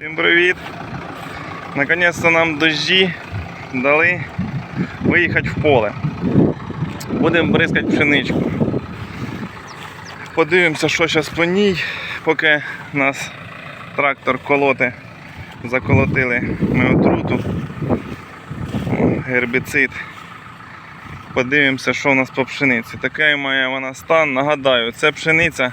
Всім привіт! Наконець-то нам дощі дали виїхати в поле. Будемо бризкати пшеничку. Подивимося, що зараз по ній, поки нас трактор колоти заколотили ми отруту, гербіцид. Подивимося, що у нас по пшениці. Такий має вона стан. Нагадаю, це пшениця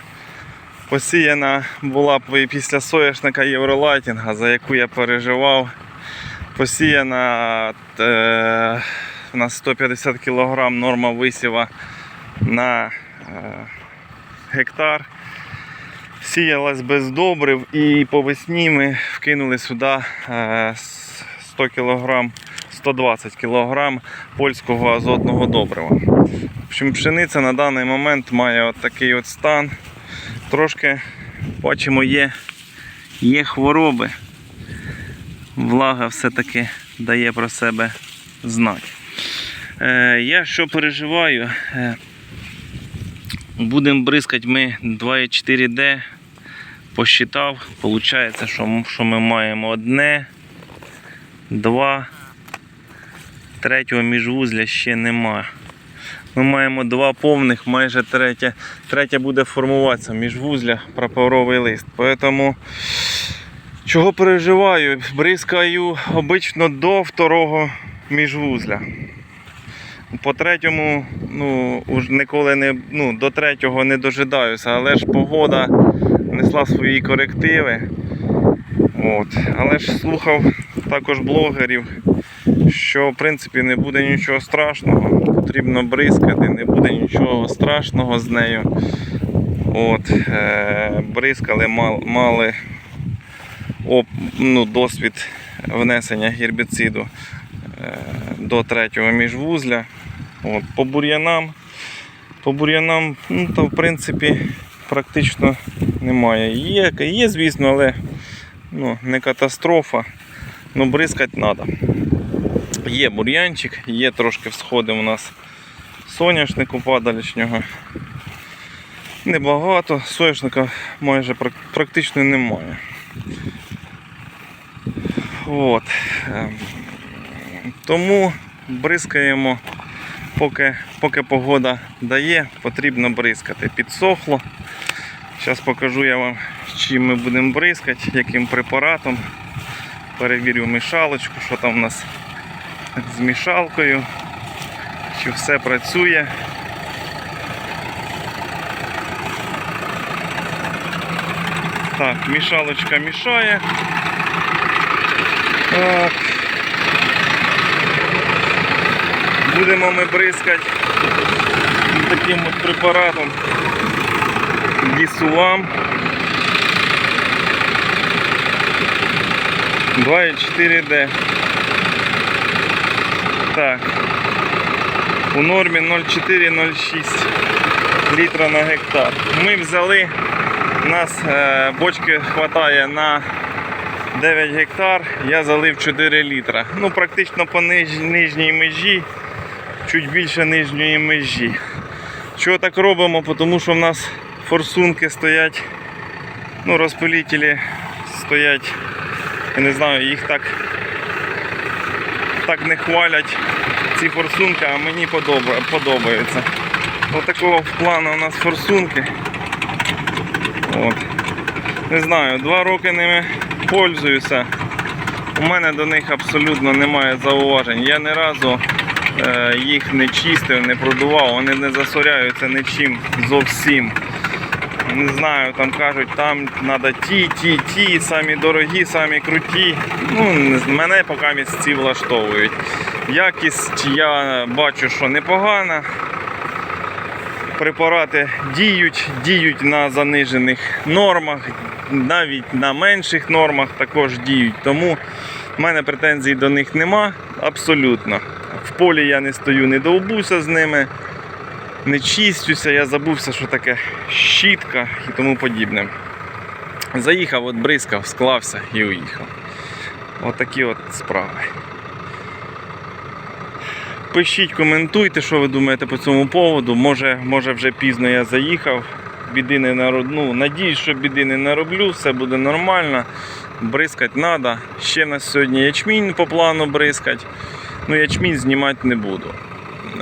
посіяна була після соняшника Євролайтінга, за яку я переживав. Посіяна е, на 150 кг норма висіва на е, гектар. Сіялась без добрив і по весні ми вкинули сюди е, 100 кг, 120 кг польського азотного добрива. В общем, пшениця на даний момент має от такий от стан трошки бачимо, є, є хвороби. Влага все-таки дає про себе знати. Е, я що переживаю, е, будемо бризкати ми 2,4D. Посчитав, виходить, що, що ми маємо одне, два, третього міжвузля ще немає. Ми маємо два повних, майже третє. Третє буде формуватися міжвузля, прапоровий лист. Поэтому чого переживаю? Бризкаю обично до второго міжвузля. По третьому, ну, уж ніколи не ну, до третього не дожидаюся, але ж погода несла свої корективи. От. Але ж слухав також блогерів, що в принципі не буде нічого страшного, потрібно бризкати, не буде нічого страшного з нею. От, е, бризкали, мали оп, ну, досвід внесення гербіциду е, до третього міжвузля. От, по бур'янам, по бур'янам, ну, то в принципі практично немає. Є, є звісно, але ну, не катастрофа. Ну, бризкати треба. Є бур'янчик, є трошки всходи у нас соняшнику падалішнього. Небагато, соняшника майже практично немає. От. ем, Тому бризкаємо, поки, поки погода дає, потрібно бризкати. Підсохло. Зараз покажу я вам, чим ми будемо бризкати, яким препаратом. Перевірю мішалочку, що там у нас з мішалкою, чи все працює. Так, мішалочка мішає. Так. Будемо ми бризкати таким от препаратом Дісулам 2,4D. Так. У нормі 0,4-0,6 літра на гектар. Ми взяли, у нас е, бочки вистачає на 9 гектар, я залив 4 літра. Ну, практично по нижній межі, чуть більше нижньої межі. Чого так робимо? Тому що в нас форсунки стоять, ну, розпилителі стоять, я не знаю, їх так, так не хвалять ці форсунки, а мені подобає, подобаються. Ось такого плану у нас форсунки. От. Не знаю, два роки ними пользуюся. У мене до них абсолютно немає зауважень. Я ні разу е, їх не чистив, не продував, вони не засоряються нічим зовсім. Не знаю, там кажуть, там треба ті, ті, ті, самі дорогі, самі круті. Ну, мене поки місці влаштовують. Якість я бачу, що непогана. Препарати діють, діють на занижених нормах, навіть на менших нормах також діють. Тому в мене претензій до них нема абсолютно. В полі я не стою, не довбуся з ними, не чистюся, я забувся, що таке щітка і тому подібне. Заїхав, от бризкав, склався і уїхав. Отакі от справи. Пишіть, коментуйте, що ви думаєте по цьому поводу. Може, може вже пізно я заїхав. Біди не народ... ну, надіюсь, що біди не нароблю, все буде нормально. бризкати треба. Ще в нас сьогодні ячмінь по плану бризкать. Ну, ячмінь знімати не буду.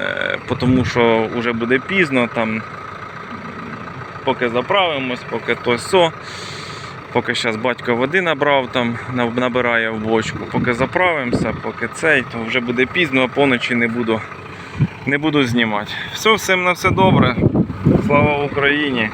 Е, тому що вже буде пізно, там, поки заправимось, поки то сьо. Поки зараз батько води набрав, там набирає в бочку. Поки заправимося, поки цей, то вже буде пізно, а поночі не буду, не буду знімати. Все, всім на все добре. Слава Україні!